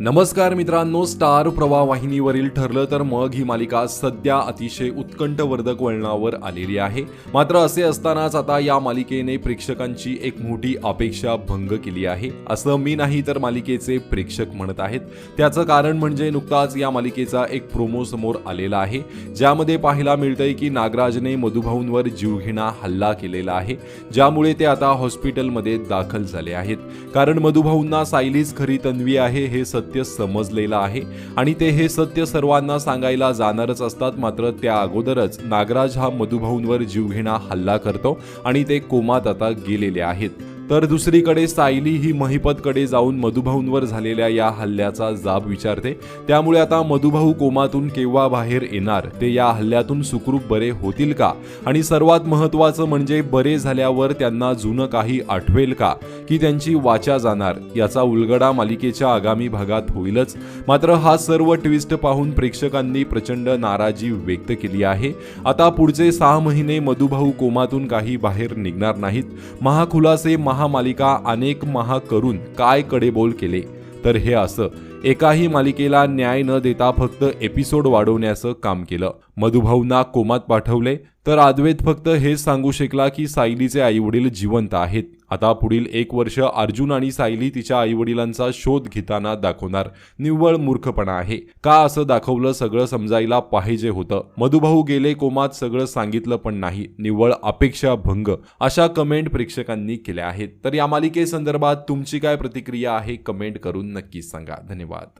नमस्कार मित्रांनो स्टार प्रवाह वाहिनीवरील ठरलं तर मग ही मालिका सध्या अतिशय उत्कंठवर्धक वळणावर आलेली आहे. मात्र असे असतानाच आता या मालिकेने प्रेक्षकांची एक मोठी अपेक्षा भंग केली आहे. असं मी नाही तर मालिकेचे प्रेक्षक म्हणत आहेत. त्याचं कारण म्हणजे नुकताच या मालिकेचा एक प्रोमो समोर आलेला आहे. ज्यामध्ये पाहायला मिळतंय की नागराजने मधुभाऊंवर जीवघेणा हल्ला केलेला आहे. ज्यामुळे ते आता हॉस्पिटलमध्ये दाखल झाले आहेत. कारण मधुभाऊंना सायलीच खरी तन्वी आहे हे सत्य सत्य समजलेलं आहे आणि ते हे सत्य सर्वांना सांगायला जाणारच असतात. मात्र त्या अगोदरच नागराज हा मधुभाऊंवर जीवघेणा हल्ला करतो आणि ते कोमात आता गेलेले आहेत. तर दुसरीकडे सायली ही महिपतकडे जाऊन मधुभाऊंवर झालेल्या या हल्ल्याचा जाब विचारते. त्यामुळे आता मधुभाऊ कोमातून केव्हा बाहेर येणार? ते या हल्ल्यातून सुखरूप बरे होतील का? आणि सर्वात महत्त्वाचं म्हणजे बरे झाल्यावर त्यांना जुनं काही आठवेल का? की त्यांची वाचा जाणार? याचा उलगडा मालिकेच्या आगामी भागात होईलच. मात्र हा सर्व ट्विस्ट पाहून प्रेक्षकांनी प्रचंड नाराजी व्यक्त केली आहे. आता पुढचे सहा महिने मधुभाऊ कोमातून काही बाहेर निघणार नाहीत. महाखुलासे महा महामालिका अनेक महा करून काय कडेबोल केले? तर हे असं एकाही मालिकेला न्याय न देता फक्त एपिसोड वाढवण्याचं काम केलं. मधुभाऊंना कोमात पाठवले तर अद्वैत फक्त हेच सांगू शकला की सायलीचे आईवडील जिवंत आहेत. आता पुढील एक वर्ष अर्जुन आणि सायली तिच्या आईवडिलांचा शोध घेताना दाखवणार निव्वळ मूर्खपणा आहे. का असं दाखवलं सगळं समजायला पाहिजे होतं. मधुभाऊ गेले कोमात सगळं सांगितलं पण नाही. निव्वळ अपेक्षा भंग अशा कमेंट प्रेक्षकांनी केल्या आहेत. तर या मालिकेसंदर्भात तुमची काय प्रतिक्रिया आहे कमेंट करून नक्कीच सांगा. धन्यवाद.